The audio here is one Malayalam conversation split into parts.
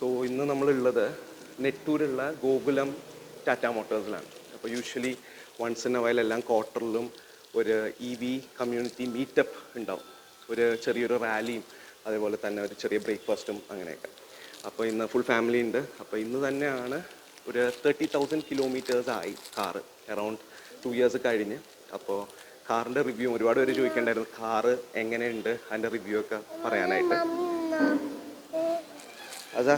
സോ ഇന്ന് നമ്മളുള്ളത് നെട്ടൂരുള്ള ഗോകുലം ടാറ്റ മോട്ടോഴ്സിലാണ്. അപ്പോൾ യൂഷ്വലി വൺസ് ഇൻ എ വയൽ എല്ലാം ക്വാർട്ടറിലും ഒരു ഇ വി കമ്മ്യൂണിറ്റി മീറ്റപ്പ് ഉണ്ടാവും. ഒരു ചെറിയൊരു റാലിയും അതേപോലെ തന്നെ ഒരു ചെറിയ ബ്രേക്ക്ഫാസ്റ്റും അങ്ങനെയൊക്കെ. അപ്പോൾ ഇന്ന് ഫുൾ ഫാമിലി ഉണ്ട്. അപ്പോൾ ഇന്ന് തന്നെയാണ് ഒരു തേർട്ടി തൗസൻഡ് കിലോമീറ്റേഴ്സ് ആയി കാറ് അറൗണ്ട് ടു ഇയേഴ്സ് കഴിഞ്ഞ്. അപ്പോൾ കാറിന്റെ റിവ്യൂ ഒരുപാട് പേര് ചോദിക്കേണ്ടായിരുന്നു. കാറ് എങ്ങനെയുണ്ട്? അതിന്റെ റിവ്യൂ ഒക്കെ പറയാനായിട്ട്. അതാ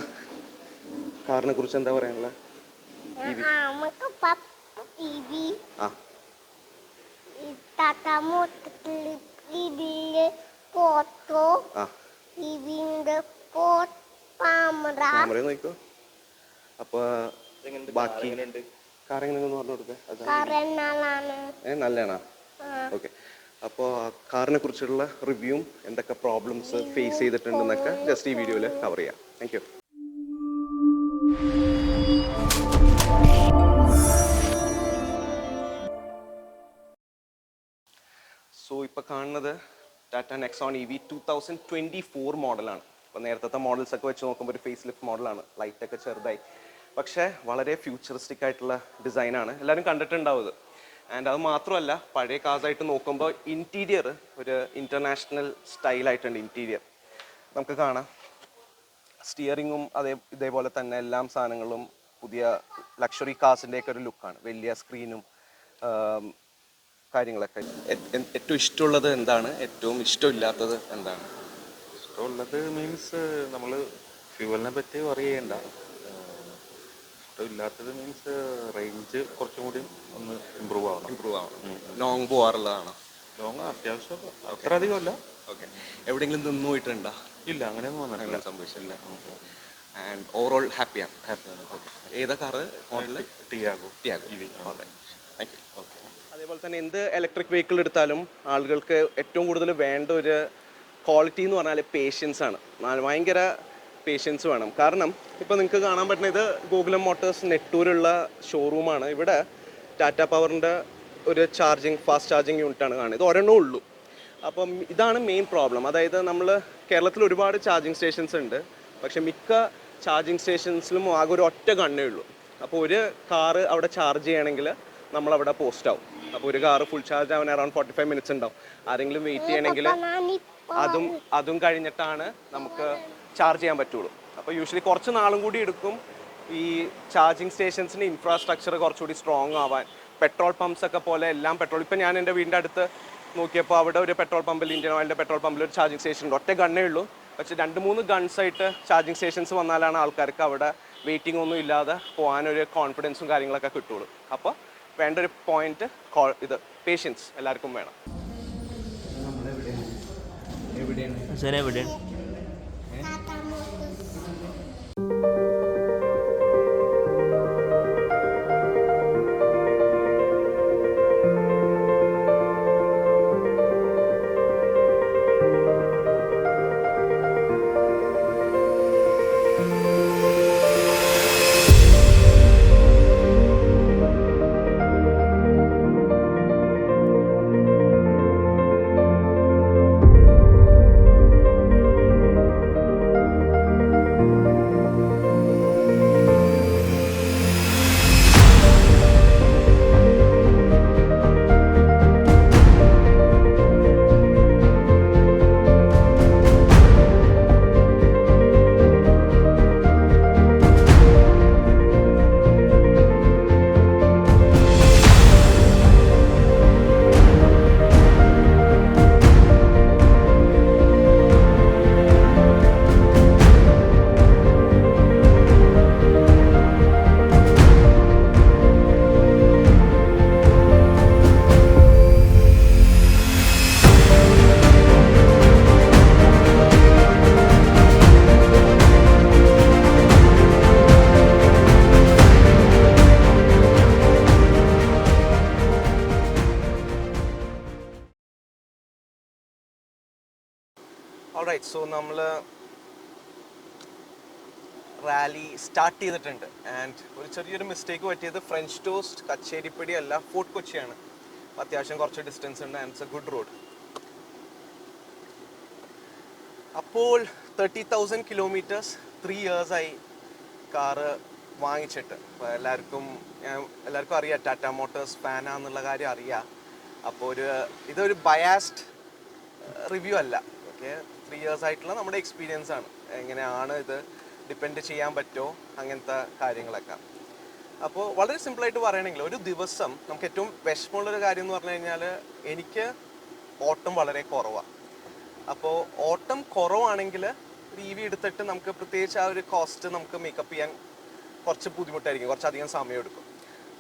കാറിനെ കുറിച്ച് എന്താ ഇതിൽ ഫോട്ടോ ക്യാമറ. നോക്കോ അപ്പോൾ ബാക്കി നല്ലതാണോ. ഓക്കെ. കാറിനെ കുറിച്ചുള്ള റിവ്യൂവും എന്തൊക്കെ പ്രോബ്ലംസ് ഫേസ് ചെയ്തിട്ടുണ്ടെന്നൊക്കെ ജസ്റ്റ് ഈ വീഡിയോയിൽ കവർ ചെയ്യാം. താങ്ക് ഇപ്പോൾ കാണുന്നത് Tata Nexon E V two thousand twenty four മോഡലാണ്. ഇപ്പോൾ നേരത്തെ മോഡൽസ് ഒക്കെ വെച്ച് നോക്കുമ്പോൾ ഒരു ഫേസ് ലിഫ്റ്റ് മോഡലാണ്. ലൈറ്റ് ഒക്കെ ചെറുതായി. പക്ഷേ വളരെ ഫ്യൂച്ചറിസ്റ്റിക് ആയിട്ടുള്ള ഡിസൈനാണ് എല്ലാവരും കണ്ടിട്ടുണ്ടാവും ഇത്. ആൻഡ് അത് മാത്രമല്ല പഴയ കാസായിട്ട് നോക്കുമ്പോൾ ഇന്റീരിയർ ഒരു ഇന്റർനാഷണൽ സ്റ്റൈലായിട്ടുണ്ട് ഇന്റീരിയർ നമുക്ക് കാണാം. സ്റ്റിയറിങ്ങും അതേ ഇതേപോലെ തന്നെ എല്ലാം സാധനങ്ങളും പുതിയ ലക്ഷറി കാസിന്റെയൊക്കെ ഒരു ലുക്കാണ് വലിയ സ്ക്രീനും കാര്യങ്ങളൊക്കെ ഏറ്റവും ഇഷ്ടമുള്ളത് എന്താണ്? ഏറ്റവും ഇഷ്ടമില്ലാത്തത് എന്താണ്? ഇഷ്ടമുള്ളത് മീൻസ് നമ്മൾ ഫ്യൂവലിനെ പറ്റി പറയേണ്ട ഇഷ്ടമില്ലാത്തത് മീൻസ് റേഞ്ച് കുറച്ചും കൂടി ഒന്ന് ഇമ്പ്രൂവ് ആവണം. ഇമ്പ്രൂവ് ആവണം. ലോങ് പോവാറുള്ളതാണ്? ലോങ് അത്യാവശ്യം അത്ര അധികമല്ല ഓക്കെ എവിടെയെങ്കിലും നിന്ന് പോയിട്ടുണ്ടോ? ഇല്ല അങ്ങനെയൊന്നും വന്നിട്ടില്ല. സംഭവിച്ചില്ല ആൻഡ് ഓവറോൾ ഹാപ്പിയാണ് ഹാപ്പിയാണ് ഏതാ car model Tiago Tiago thank you അതേപോലെ തന്നെ എന്ത് ഇലക്ട്രിക് വെഹിക്കിൾ എടുത്താലും ആളുകൾക്ക് ഏറ്റവും കൂടുതൽ വേണ്ട ഒരു ക്വാളിറ്റി എന്ന് പറഞ്ഞാൽ പേഷ്യൻസ് ആണ്. ഭയങ്കര പേഷ്യൻസ് വേണം. കാരണം ഇപ്പോൾ നിങ്ങൾക്ക് കാണാൻ പറ്റുന്ന ഇത് ഗോകുലം മോട്ടോഴ്സ് നെട്ടൂരുള്ള ഷോറൂമാണ് ഇവിടെ ടാറ്റ പവറിന്റെ ഒരു ചാർജിങ് ഫാസ്റ്റ് ചാർജിങ് യൂണിറ്റാണ് കാണുന്നത്. ഇത് ഒരെണ്ണേ ഉള്ളൂ. അപ്പം ഇതാണ് മെയിൻ പ്രോബ്ലം അതായത് നമ്മൾ കേരളത്തിൽ ഒരുപാട് ചാർജിങ് സ്റ്റേഷൻസ് ഉണ്ട്. പക്ഷേ മിക്ക ചാർജിങ് സ്റ്റേഷൻസിലും ആകെ ഒരു ഒറ്റ കണ്ണേ ഉള്ളൂ. അപ്പോൾ ഒരു കാറ് അവിടെ ചാർജ് ചെയ്യണമെങ്കിൽ നമ്മളവിടെ പോസ്റ്റ് ആവും. അപ്പോൾ ഒരു കാർ ഫുൾ ചാർജ് ആവാൻ അറൌണ്ട് ഫോർട്ടി ഫൈവ് മിനിറ്റ്സ് ഉണ്ടാവും. ആരെങ്കിലും വെയിറ്റ് ചെയ്യണമെങ്കിൽ അതും അതും കഴിഞ്ഞിട്ടാണ് നമുക്ക് ചാർജ് ചെയ്യാൻ പറ്റുള്ളൂ. അപ്പോൾ യൂഷ്വലി കുറച്ച് നാളും കൂടി എടുക്കും ഈ ചാർജിങ് സ്റ്റേഷൻസിന്റെ ഇൻഫ്രാസ്ട്രക്ചർ കുറച്ചുകൂടി സ്ട്രോങ് ആവാൻ. പെട്രോൾ പമ്പ്സ് ഒക്കെ പോലെ എല്ലാം പെട്രോൾ ഇപ്പം ഞാൻ എന്റെ വീടിന്റെ അടുത്ത് നോക്കിയപ്പോൾ അവിടെ ഒരു പെട്രോൾ പമ്പിൽ ഇന്ത്യൻ ഓയിലിന്റെ പെട്രോൾ പമ്പിൽ ഒരു ചാർജിങ് സ്റ്റേഷൻ ഉണ്ട്. ഒറ്റ ഗണ്ണേ ഉള്ളൂ. പക്ഷെ രണ്ട് മൂന്ന് ഗൺസ് ആയിട്ട് ചാർജിങ് സ്റ്റേഷൻസ് വന്നാലാണ് ആൾക്കാർക്ക് അവിടെ വെയിറ്റിംഗ് ഒന്നും ഇല്ലാതെ പോകാനൊരു കോൺഫിഡൻസും കാര്യങ്ങളൊക്കെ കിട്ടുള്ളൂ. അപ്പോൾ വേണ്ട ഒരു പോയിന്റ് ഇത് പേഷ്യൻസ് എല്ലാവർക്കും വേണം. എവിടെയാണ് ഓൾറൈറ്റ് സോ നമ്മൾ റാലി സ്റ്റാർട്ട് ചെയ്തിട്ടുണ്ട്. ആൻഡ് ഒരു ചെറിയൊരു മിസ്റ്റേക്ക് പറ്റിയത് ഫ്രഞ്ച് ടോസ്റ്റ് കച്ചേരിപ്പടി അല്ല ഫോർട്ട് കൊച്ചിയാണ്. അത്യാവശ്യം കുറച്ച് ഡിസ്റ്റൻസ് ഉണ്ട് and it's a good road അപ്പോൾ തേർട്ടി തൗസൻഡ് കിലോമീറ്റേഴ്സ് ത്രീ ഇയേഴ്സായി കാറ് വാങ്ങിച്ചിട്ട്. അപ്പോൾ എല്ലാവർക്കും എല്ലാവർക്കും അറിയാം ടാറ്റ മോട്ടോഴ്സ് ഫാനാന്നുള്ള കാര്യം അറിയാം. അപ്പോൾ ഒരു ഇതൊരു ബയാസ്ഡ് റിവ്യൂ അല്ല. ഓക്കെ ത്രീ ഇയേഴ്സ് ആയിട്ടുള്ള നമ്മുടെ എക്സ്പീരിയൻസ് ആണ്. എങ്ങനെയാണ് ഇത് ഡിപ്പെൻഡ് ചെയ്യാൻ പറ്റുമോ? അങ്ങനത്തെ കാര്യങ്ങളൊക്കെ. അപ്പോൾ വളരെ സിമ്പിളായിട്ട് പറയുകയാണെങ്കിൽ ഒരു ദിവസം നമുക്ക് ഏറ്റവും വിഷമമുള്ളൊരു കാര്യം എന്ന് പറഞ്ഞു കഴിഞ്ഞാൽ എനിക്ക് ഓട്ടം വളരെ കുറവാണ് അപ്പോൾ ഓട്ടം കുറവാണെങ്കിൽ ഇ വി എടുത്തിട്ട് നമുക്ക് പ്രത്യേകിച്ച് ആ ഒരു കോസ്റ്റ് നമുക്ക് മേക്കപ്പ് ചെയ്യാൻ കുറച്ച് ബുദ്ധിമുട്ടായിരിക്കും. കുറച്ചധികം സമയം എടുക്കും.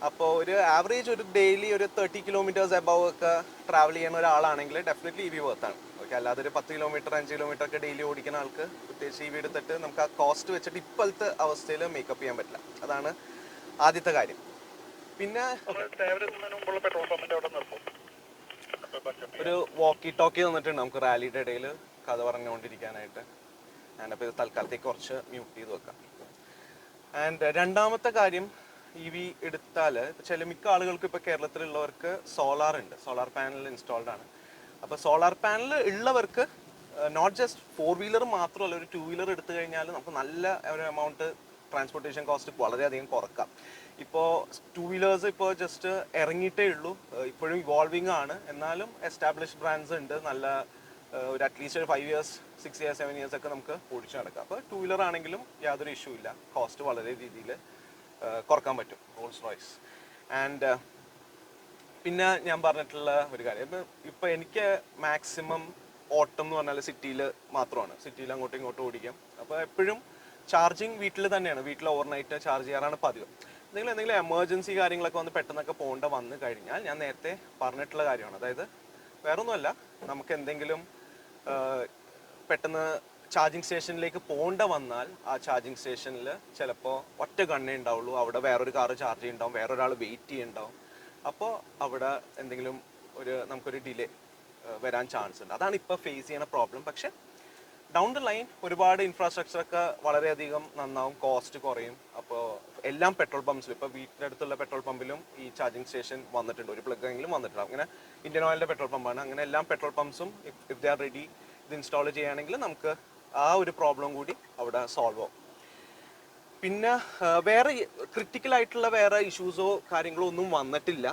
അപ്പോൾ ഒരു ആവറേജ് ഒരു ഡെയിലി ഒരു തേർട്ടി കിലോമീറ്റേഴ്സ് എബവ് ഒക്കെ ട്രാവൽ ചെയ്യുന്ന ഒരാളാണെങ്കിൽ ഡെഫിനറ്റ്ലി ഇ വി വർത്താണ് ഓക്കെ അല്ലാതെ ഒരു പത്ത് കിലോമീറ്റർ അഞ്ച് കിലോമീറ്റർ ഒക്കെ ഡെയിലി ഓടിക്കുന്ന ആൾക്ക് പ്രത്യേകിച്ച് ഈ വീട് എടുത്തിട്ട് നമുക്ക് ആ കോസ്റ്റ് വെച്ചിട്ട് ഇപ്പോഴത്തെ അവസ്ഥയിൽ മേക്കപ്പ് ചെയ്യാൻ പറ്റില്ല. അതാണ് ആദ്യത്തെ കാര്യം. പിന്നെ ഒരു വോക്കി ടോക്കി തന്നിട്ടുണ്ട് നമുക്ക് റാലിയുടെ ഇടയിൽ കഥ പറഞ്ഞുകൊണ്ടിരിക്കാനായിട്ട്. ഞാനപ്പോൾ ഇത് തൽക്കാലത്തേക്ക് കുറച്ച് മ്യൂട്ട് ചെയ്ത് വെക്കാം. ആൻഡ് രണ്ടാമത്തെ കാര്യം ഇ വി എടുത്താൽ ചില മിക്ക ആളുകൾക്ക് ഇപ്പോൾ കേരളത്തിലുള്ളവർക്ക് സോളാർ ഉണ്ട്. സോളാർ പാനൽ ഇൻസ്റ്റാൾഡ് ആണ്. അപ്പോൾ സോളാർ പാനൽ ഉള്ളവർക്ക് നോട്ട് ജസ്റ്റ് ഫോർ വീലർ മാത്രമല്ല ഒരു ടു വീലർ എടുത്തു കഴിഞ്ഞാൽ നമുക്ക് നല്ല ഒരു എമൗണ്ട് ട്രാൻസ്പോർട്ടേഷൻ കോസ്റ്റ് വളരെയധികം കുറക്കാം. ഇപ്പോൾ ടു വീലേഴ്സ് ഇപ്പോൾ ജസ്റ്റ് ഇറങ്ങിയിട്ടേ ഉള്ളൂ. ഇപ്പോഴും ഇവോൾവിംഗ് ആണ്. എന്നാലും എസ്റ്റാബ്ലിഷ് ബ്രാൻഡ്സ് ഉണ്ട്. നല്ല ഒരു അറ്റ്ലീസ്റ്റ് ഒരു five years six years seven years ഒക്കെ നമുക്ക് ഓടിച്ചു നടക്കാം. അപ്പോൾ ടു വീലർ ആണെങ്കിലും യാതൊരു ഇഷ്യൂ ഇല്ല. കോസ്റ്റ് വളരെ രീതിയിൽ കുറയ്ക്കാൻ പറ്റും. റോൾസ് റോയ്സ് ആൻഡ് പിന്നെ ഞാൻ പറഞ്ഞിട്ടുള്ള ഒരു കാര്യം. ഇപ്പം ഇപ്പം എനിക്ക് മാക്സിമം ഓട്ടം എന്ന് പറഞ്ഞാൽ സിറ്റിയിൽ മാത്രമാണ്. സിറ്റിയിൽ അങ്ങോട്ടും ഇങ്ങോട്ടും ഓടിക്കാം. അപ്പോൾ എപ്പോഴും ചാർജിങ് വീട്ടിൽ തന്നെയാണ്. വീട്ടിൽ ഓവർനൈറ്റ് ചാർജ് ചെയ്യാറാണ് പതിവ്. എന്തെങ്കിലും എന്തെങ്കിലും എമർജൻസി കാര്യങ്ങളൊക്കെ വന്ന് പെട്ടെന്നൊക്കെ പോകേണ്ട വന്നു കഴിഞ്ഞാൽ ഞാൻ നേരത്തെ പറഞ്ഞിട്ടുള്ള കാര്യമാണ്. അതായത് വേറൊന്നുമല്ല നമുക്ക് എന്തെങ്കിലും പെട്ടെന്ന് ചാർജിങ് സ്റ്റേഷനിലേക്ക് പോകേണ്ട വന്നാൽ ആ ചാർജിങ് സ്റ്റേഷനിൽ ചിലപ്പോൾ ഒറ്റ കണ്ണേ ഉണ്ടാവുള്ളൂ. അവിടെ വേറൊരു കാറ് ചാർജ് ചെയ്യുന്നുണ്ടാവും വേറൊരാൾ വെയിറ്റ് ചെയ്യുന്നുണ്ടാവും അപ്പോൾ അവിടെ എന്തെങ്കിലും ഒരു നമുക്കൊരു ഡിലേ വരാൻ ചാൻസ് ഉണ്ട്. അതാണ് ഇപ്പോൾ ഫേസ് ചെയ്യുന്ന പ്രോബ്ലം പക്ഷെ ഡൗൺ ദ ലൈൻ ഒരുപാട് ഇൻഫ്രാസ്ട്രക്ചർ ഒക്കെ വളരെയധികം നന്നാവും കോസ്റ്റ് കുറയും. അപ്പോൾ എല്ലാം പെട്രോൾ പമ്പ്സിലും ഇപ്പോൾ വീട്ടിന്റെ അടുത്തുള്ള പെട്രോൾ പമ്പിലും ഈ ചാർജിങ് സ്റ്റേഷൻ വന്നിട്ടുണ്ട്. ഒരു പ്ലഗ് എങ്കിലും വന്നിട്ടുണ്ടാവും. അങ്ങനെ ഇന്ത്യൻ ഓയിലിന്റെ പെട്രോൾ പമ്പാണ് അങ്ങനെ എല്ലാം പെട്രോൾ പമ്പ്സും ഇഫ് ദേ ആർ റെഡി ഇത് ഇൻസ്റ്റാൾ ചെയ്യുകയാണെങ്കിൽ നമുക്ക് ആ ഒരു പ്രോബ്ലം കൂടി അവിടെ സോൾവ് ആവും. പിന്നെ വേറെ ക്രിട്ടിക്കൽ ആയിട്ടുള്ള വേറെ ഇഷ്യൂസോ കാര്യങ്ങളോ ഒന്നും വന്നിട്ടില്ല.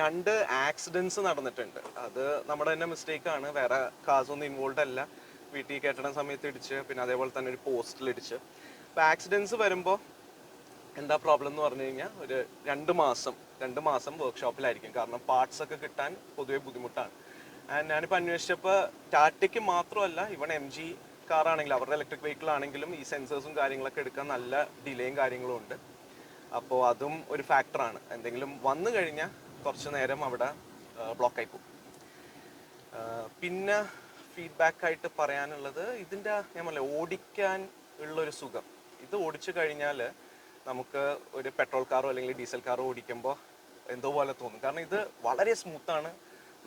രണ്ട് ആക്സിഡൻസ് നടന്നിട്ടുണ്ട്. അത് നമ്മുടെ തന്നെ മിസ്റ്റേക്ക് ആണ്. വേറെ കാസൊന്നും ഇൻവോൾവ് അല്ല. വീട്ടിൽ കയറ്റണ സമയത്ത് ഇടിച്ച് പിന്നെ അതേപോലെ തന്നെ ഒരു പോസ്റ്റിൽ ഇടിച്ച്. അപ്പോൾ ആക്സിഡൻസ് വരുമ്പോൾ എന്താ പ്രോബ്ലം എന്ന് പറഞ്ഞു കഴിഞ്ഞാൽ ഒരു രണ്ട് മാസം രണ്ട് മാസം വർക്ക്ഷോപ്പിലായിരിക്കും കാരണം പാർട്സ് ഒക്കെ കിട്ടാൻ പൊതുവേ ബുദ്ധിമുട്ടാണ്. ആൻഡ് ഞാനിപ്പോൾ അന്വേഷിച്ചപ്പോൾ ടാറ്റയ്ക്ക് മാത്രമല്ല ഇവൺ എം ജി കാറാണെങ്കിലും അവരുടെ ഇലക്ട്രിക് വെഹിക്കിൾ ആണെങ്കിലും ഈ സെൻസേഴ്സും കാര്യങ്ങളൊക്കെ എടുക്കാൻ നല്ല ഡിലേയും കാര്യങ്ങളും ഉണ്ട്. അപ്പോൾ അതും ഒരു ഫാക്ടറാണ് എന്തെങ്കിലും വന്നു കഴിഞ്ഞാൽ കുറച്ച് നേരം അവിടെ ബ്ലോക്കായി പോകും. പിന്നെ ഫീഡ്ബാക്ക് ആയിട്ട് പറയാനുള്ളത് ഇതിന്റെ ഞാൻ പറയാം ഓടിക്കാൻ ഉള്ളൊരു സുഖം. ഇത് ഓടിച്ചു കഴിഞ്ഞാൽ നമുക്ക് ഒരു പെട്രോൾ കാറോ അല്ലെങ്കിൽ ഡീസൽ കാറോ ഓടിക്കുമ്പോൾ എന്തോ പോലെ തോന്നും. കാരണം ഇത് വളരെ സ്മൂത്താണ്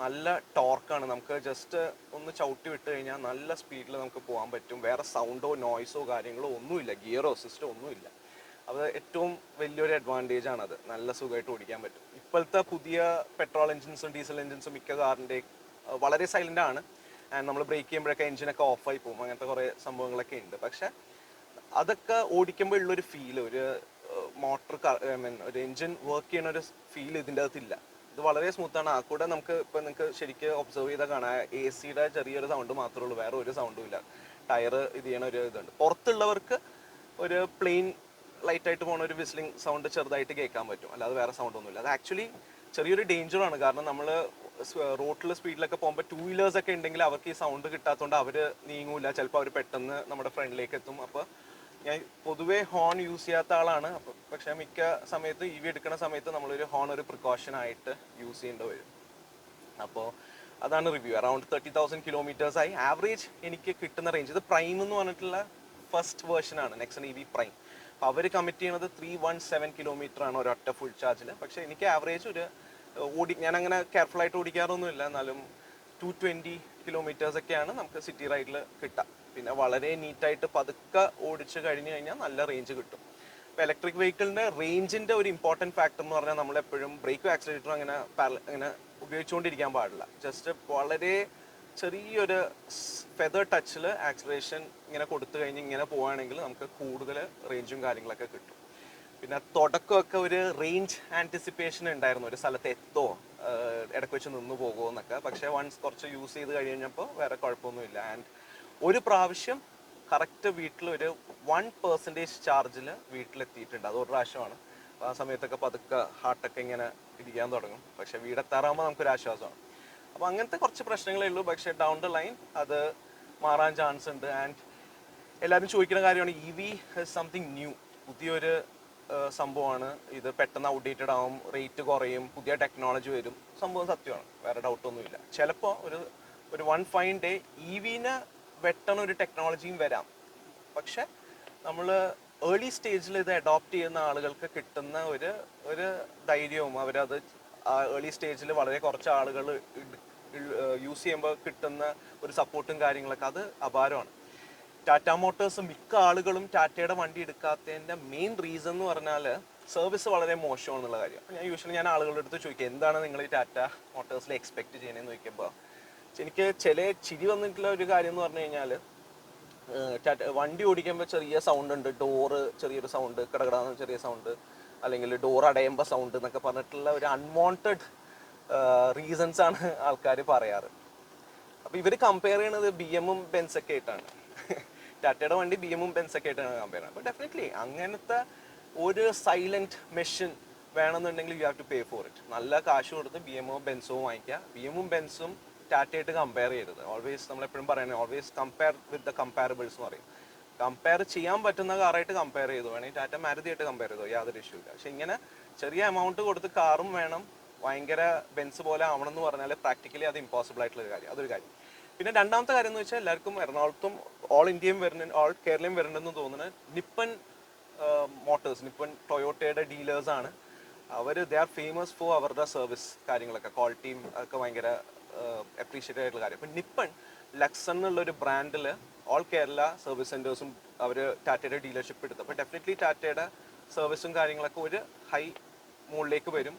നല്ല ടോർക്കാണ്. നമുക്ക് ജസ്റ്റ് ഒന്ന് ചവിട്ടി വിട്ട് കഴിഞ്ഞാൽ നല്ല സ്പീഡിൽ നമുക്ക് പോകാൻ പറ്റും. വേറെ സൗണ്ടോ നോയ്സോ കാര്യങ്ങളോ ഒന്നുമില്ല. ഗിയറോ സിസ്റ്റോ ഒന്നുമില്ല. അത് ഏറ്റവും വലിയൊരു അഡ്വാന്റേജ് ആണത്. നല്ല സുഖമായിട്ട് ഓടിക്കാൻ പറ്റും. ഇപ്പോഴത്തെ പുതിയ പെട്രോൾ എൻജിൻസും ഡീസൽ എൻജിൻസും മിക്ക കാറിന്റെ വളരെ സൈലന്റ് ആണ്. ആൻഡ് നമ്മൾ ബ്രേക്ക് ചെയ്യുമ്പോഴൊക്കെ എൻജിനൊക്കെ ഓഫായി പോകും. അങ്ങനത്തെ കുറേ സംഭവങ്ങളൊക്കെ ഉണ്ട്. പക്ഷെ അതൊക്കെ ഓടിക്കുമ്പോൾ ഉള്ളൊരു ഫീൽ ഒരു മോട്ടർ ഐ മീൻ ഒരു എൻജിൻ വർക്ക് ചെയ്യണ ഒരു ഫീൽ ഇതിന്റെ അകത്തില്ല ഇത് വളരെ സ്മൂത്താണ് ആ കൂടെ നമുക്ക് ഇപ്പം നിങ്ങൾക്ക് ശരിക്കും ഒബ്സർവ് ചെയ്താൽ കാണാം. എ സിയുടെ ചെറിയൊരു സൗണ്ട് മാത്രമേ ഉള്ളൂ. വേറെ ഒരു സൗണ്ടും ഇല്ല. ടയർ ഇത് ചെയ്യണ ഒരു ഇതുണ്ട്. പുറത്തുള്ളവർക്ക് ഒരു പ്ലെയിൻ ലൈറ്റ് ആയിട്ട് പോണ ഒരു വിസ്ലിംഗ് സൗണ്ട് ചെറുതായിട്ട് കേൾക്കാൻ പറ്റും. അല്ലാതെ വേറെ സൗണ്ട് ഒന്നുമില്ല അത് ആക്ച്വലി ചെറിയൊരു ഡേഞ്ചറാണ് കാരണം നമ്മൾ റോട്ടിൽ സ്പീഡിലൊക്കെ പോകുമ്പോൾ ടൂ വീലേഴ്സ് ഒക്കെ ഉണ്ടെങ്കിൽ അവർക്ക് ഈ സൗണ്ട് കിട്ടാത്തതുകൊണ്ട് അവർ നീങ്ങൂല. ചിലപ്പോൾ അവർ പെട്ടെന്ന് നമ്മുടെ ഫ്രണ്ടിലേക്ക് എത്തും. അപ്പോൾ ഞാൻ പൊതുവേ ഹോൺ യൂസ് ചെയ്യാത്ത ആളാണ്. പക്ഷെ മിക്ക സമയത്ത് ഇ വി എടുക്കുന്ന സമയത്ത് നമ്മളൊരു ഹോൺ ഒരു പ്രിക്കോഷൻ ആയിട്ട് യൂസ് ചെയ്യേണ്ടി വരും. അപ്പോൾ അതാണ് review around thirty thousand kilometres ആയി. ആവറേജ് എനിക്ക് കിട്ടുന്ന റേഞ്ച് ഇത് പ്രൈം എന്ന് പറഞ്ഞിട്ടുള്ള ഫസ്റ്റ് വേർഷൻ ആണ് നെക്സൺ ഇ വി പ്രൈം അവർ കമ്മിറ്റ് ചെയ്യുന്നത് ത്രീ വൺ സെവൻ കിലോമീറ്റർ ആണ് ഒരൊറ്റ ഫുൾ ചാർജിൽ പക്ഷേ എനിക്ക് ആവറേജ് ഒരു ഓടി ഞാൻ അങ്ങനെ കെയർഫുൾ ആയിട്ട് ഓടിക്കാറൊന്നുമില്ല. എന്നാലും ടു ട്വന്റി കിലോമീറ്റേഴ്സ് ഒക്കെയാണ് നമുക്ക് സിറ്റി റൈഡിൽ കിട്ടുക പിന്നെ വളരെ നീറ്റായിട്ട് പതുക്കെ ഓടിച്ച് കഴിഞ്ഞു കഴിഞ്ഞാൽ നല്ല റേഞ്ച് കിട്ടും. ഇപ്പോൾ ഇലക്ട്രിക് വെഹിക്കിളിന്റെ റേഞ്ചിന്റെ ഒരു ഇമ്പോർട്ടന്റ് ഫാക്ടർ എന്ന് പറഞ്ഞാൽ നമ്മൾ എപ്പോഴും ബ്രേക്കും ആക്സിലേറ്ററും അങ്ങനെ അങ്ങനെ ഉപയോഗിച്ചുകൊണ്ടിരിക്കാൻ പാടില്ല. ജസ്റ്റ് വളരെ ചെറിയൊരു ഫെദർ ടച്ചിൽ ആക്സിലേഷൻ ഇങ്ങനെ കൊടുത്തു കഴിഞ്ഞ് ഇങ്ങനെ പോവുകയാണെങ്കിൽ നമുക്ക് കൂടുതൽ റേഞ്ചും കാര്യങ്ങളൊക്കെ കിട്ടും. പിന്നെ തുടക്കമൊക്കെ ഒരു റേഞ്ച് ആന്റിസിപ്പേഷൻ ഉണ്ടായിരുന്നു. ഒരു സ്ഥലത്ത് എത്തോ ഇടയ്ക്ക് വെച്ച് നിന്ന് പോകുമോ എന്നൊക്കെ. പക്ഷേ വൺസ് കുറച്ച് യൂസ് ചെയ്ത് കഴിഞ്ഞപ്പോൾ വേറെ കുഴപ്പമൊന്നുമില്ല. ആൻഡ് ഒരു പ്രാവശ്യം കറക്റ്റ് വീട്ടിൽ ഒരു വൺ പെർസെന്റേജ് ചാർജിൽ വീട്ടിലെത്തിയിട്ടുണ്ട്. അത് ഒരു പ്രാവശ്യമാണ്. ആ സമയത്തൊക്കെ പതുക്കെ ഹാർട്ടൊക്കെ ഇങ്ങനെ ഇരിക്കാൻ തുടങ്ങും. പക്ഷേ വീടെത്താറാകുമ്പോൾ നമുക്കൊരു ആശ്വാസമാണ്. അപ്പോൾ അങ്ങനത്തെ കുറച്ച് പ്രശ്നങ്ങളേ ഉള്ളൂ. പക്ഷേ ഡൗൺ ദ ലൈൻ അത് മാറാൻ ചാൻസ് ഉണ്ട്. ആൻഡ് എല്ലാവരും ചോദിക്കുന്ന കാര്യമാണ് ഇ വി സംതിങ് ന്യൂ പുതിയൊരു സംഭവമാണ്. ഇത് പെട്ടെന്ന് ഔട്ട്ഡേറ്റഡ് ആവും റേറ്റ് കുറയും പുതിയ ടെക്നോളജി വരും. സംഭവം സത്യമാണ്. വേറെ ഡൗട്ടൊന്നുമില്ല ചിലപ്പോൾ ഒരു ഒരു വൺ ഫൈൻ ഡേ ഇ വിനെ വെട്ടണ ഒരു ടെക്നോളജിയും വരാം. പക്ഷെ നമ്മൾ ഏർലി സ്റ്റേജിൽ ഇത് അഡോപ്റ്റ് ചെയ്യുന്ന ആളുകൾക്ക് കിട്ടുന്ന ഒരു ഒരു ധൈര്യവും അവരത് ഏർലി സ്റ്റേജിൽ വളരെ കുറച്ച് ആളുകൾ യൂസ് ചെയ്യുമ്പോൾ കിട്ടുന്ന ഒരു സപ്പോർട്ടും കാര്യങ്ങളൊക്കെ അത് അപാരമാണ്. ടാറ്റ മോട്ടോഴ്സ് മിക്ക ആളുകളും ടാറ്റയുടെ വണ്ടി എടുക്കാത്തതിന്റെ മെയിൻ റീസൺ എന്ന് പറഞ്ഞാൽ സർവീസ് വളരെ മോശമാണെന്നുള്ള കാര്യം. ഞാൻ യൂഷ്വലി ഞാൻ ആളുകളുടെ അടുത്ത് ചോദിക്കുക എന്താണ് നിങ്ങൾ ഈ ടാറ്റ മോട്ടോഴ്സിൽ എക്സ്പെക്ട് ചെയ്യണമെന്ന് ചോദിക്കുമ്പോൾ എനിക്ക് ചില ചിരി വന്നിട്ടുള്ള ഒരു കാര്യം എന്ന് പറഞ്ഞു കഴിഞ്ഞാൽ വണ്ടി ഓടിക്കുമ്പോൾ ചെറിയ സൗണ്ട് ഉണ്ട്. ഡോറ് ചെറിയൊരു സൗണ്ട് കിടകടാന്ന് ചെറിയ സൗണ്ട് അല്ലെങ്കിൽ ഡോർ അടയുമ്പോൾ സൗണ്ട് എന്നൊക്കെ പറഞ്ഞിട്ടുള്ള ഒരു അൺവാണ്ടഡ് റീസൺസ് ആണ് ആൾക്കാർ പറയാറ്. അപ്പോൾ ഇവർ കമ്പയർ ചെയ്യണത് ബി എമ്മും ബെൻസൊക്കെ ആയിട്ടാണ്. ടാറ്റയുടെ വണ്ടി ബി എമ്മും ബെൻസൊക്കെ ആയിട്ടാണ് കമ്പയർ ചെയ്യുന്നത് അപ്പോൾ ഡെഫിനറ്റ്ലി അങ്ങനത്തെ ഒരു സൈലന്റ് മെഷീൻ വേണമെന്നുണ്ടെങ്കിൽ you have to pay for it നല്ല കാശ് കൊടുത്ത് ബി എമ്മോ ബെൻസോ വാങ്ങിക്കുക. ബി എമ്മും ബെൻസും ടാറ്റയായിട്ട് കമ്പയർ ചെയ്തത്. ഓൾവേസ് നമ്മൾ എപ്പോഴും പറയുന്നത് always compare with the comparables എന്ന് പറയും. കമ്പയർ ചെയ്യാൻ പറ്റുന്ന കാറായിട്ട് കമ്പയർ ചെയ്തു. വേണമെങ്കിൽ ടാറ്റ മാരുതിയായിട്ട് കമ്പയർ ചെയ്തു. യാതൊരു ഇഷ്യൂ ഇല്ല. പക്ഷെ ഇങ്ങനെ ചെറിയ എമൗണ്ട് കൊടുത്ത് കാറും വേണം ഭയങ്കര ബെൻസ് പോലെ ആവണം എന്ന് പറഞ്ഞാൽ പ്രാക്ടിക്കലി അത് ഇമ്പോസിബിൾ ആയിട്ടുള്ള കാര്യം അതൊരു കാര്യം. പിന്നെ രണ്ടാമത്തെ കാര്യം എന്ന് വെച്ചാൽ എല്ലാവർക്കും എറണാകുളത്തും ഓൾ ഇന്ത്യയും വരുന്ന ഓൾ കേരളയും വരുന്നുണ്ടെന്ന് തോന്നുന്നത് നിപ്പൻ മോട്ടേഴ്സ് നിപ്പൻ ടൊയോട്ടയുടെ ഡീലേഴ്സ് ആണ്. അവർ ദേ ആർ ഫേമസ് ഫോർ അവർ ദ സർവീസ് കാര്യങ്ങളൊക്കെ ക്വാളിറ്റിയും ഒക്കെ ഭയങ്കര അപ്രീഷിയേറ്റ് ആയിട്ടുള്ള കാര്യം. അപ്പം നിപ്പൺ ലക്സൺ എന്നുള്ള ഒരു ബ്രാൻഡിൽ ഓൾ കേരള സർവീസ് സെന്റേഴ്സും അവർ ടാറ്റയുടെ ഡീലർഷിപ്പ് എടുത്തു. അപ്പോൾ ഡെഫിനറ്റ്ലി ടാറ്റയുടെ സർവീസും കാര്യങ്ങളൊക്കെ ഒരു ഹൈ മുകളിലേക്ക് വരും.